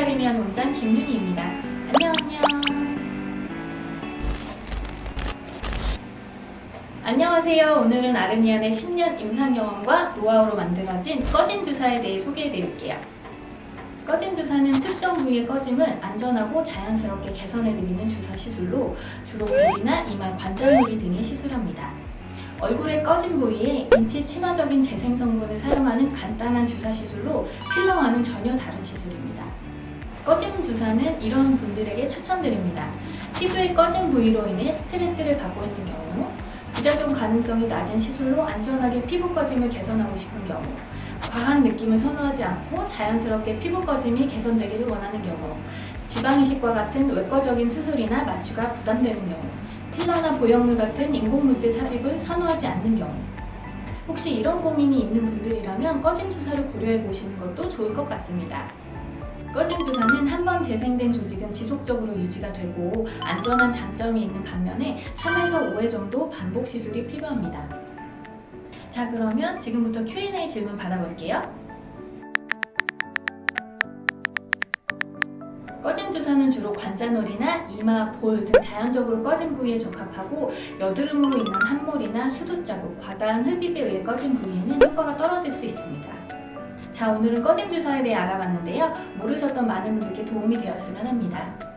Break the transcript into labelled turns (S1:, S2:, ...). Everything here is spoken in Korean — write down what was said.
S1: 아르미안 원장 김윤희입니다. 안녕 안녕. 안녕하세요. 오늘은 아르미안의 10년 임상 경험과 노하우로 만들어진 꺼짐 주사에 대해 소개해 드릴게요. 꺼짐 주사는 특정 부위의 꺼짐을 안전하고 자연스럽게 개선해 드리는 주사 시술로 주로 귀이나 이마 관절놀이 등에 시술합니다. 얼굴의 꺼진 부위에 인체 친화적인 재생 성분을 사용하는 간단한 주사 시술로 필러와는 전혀 다른 시술입니다. 꺼짐 주사는 이런 분들에게 추천드립니다. 피부의 꺼진 부위로 인해 스트레스를 받고 있는 경우, 부작용 가능성이 낮은 시술로 안전하게 피부 꺼짐을 개선하고 싶은 경우, 과한 느낌을 선호하지 않고 자연스럽게 피부 꺼짐이 개선되기를 원하는 경우, 지방 이식과 같은 외과적인 수술이나 마취가 부담되는 경우, 필러나 보형물 같은 인공물질 삽입을 선호하지 않는 경우, 혹시 이런 고민이 있는 분들이라면 꺼짐 주사를 고려해 보시는 것도 좋을 것 같습니다. 꺼짐 주사는 한 번 재생된 조직은 지속적으로 유지가 되고 안전한 장점이 있는 반면에 3에서 5회 정도 반복 시술이 필요합니다. 자, 그러면 지금부터 Q&A 질문 받아볼게요. 꺼짐 주사는 주로 관자놀이나 이마, 볼 등 자연적으로 꺼진 부위에 적합하고 여드름으로 인한 함몰이나 수두 자국, 과다한 흡입에 의해 꺼진 부위에는 효과가 떨어질 수 있습니다. 자, 오늘은 꺼짐 주사에 대해 알아봤는데요. 모르셨던 많은 분들께 도움이 되었으면 합니다.